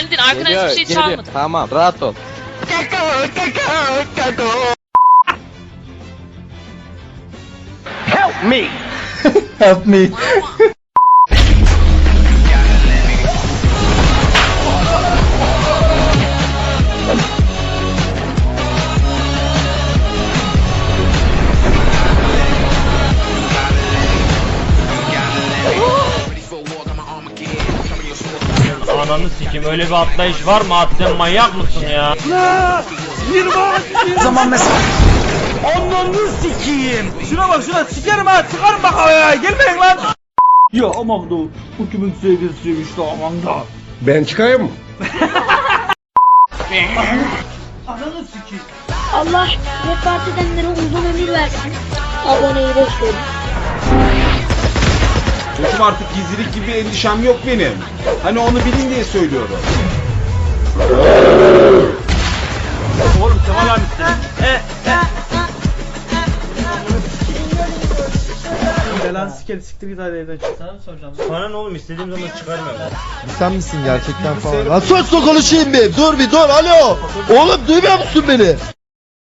Kendin arkadan hiçbir şey çalmadın. Tamam rahat ol. Help me. Help me. Ananı sikeyim öyle bir atlayış var mı? At sen manyak mısın ya? zaman mesela Ananı sikeyim. şuna bak şuna sikerim ha çıkarım bak havaya gelmeyin lan Ya aman da bu kimin sevgilisiymiş de aman da. Ben çıkayım mı? Allah vefat edenlere uzun ömür versin. Aboneyi bekliyorum. Çocuğum artık gizlilik gibi endişem yok benim. Hani onu bilin diye söylüyorum. Oğlum Kemal abi. E, Belanı sikerim siktir git hadi evden çık Sana soracağım. Sana ne oğlum istediğim zaman çıkarmıyorum. Sen misin gerçekten falan? Lan sus da konuşayım bir. Dur bir dur alo. Oğlum duymuyor musun beni?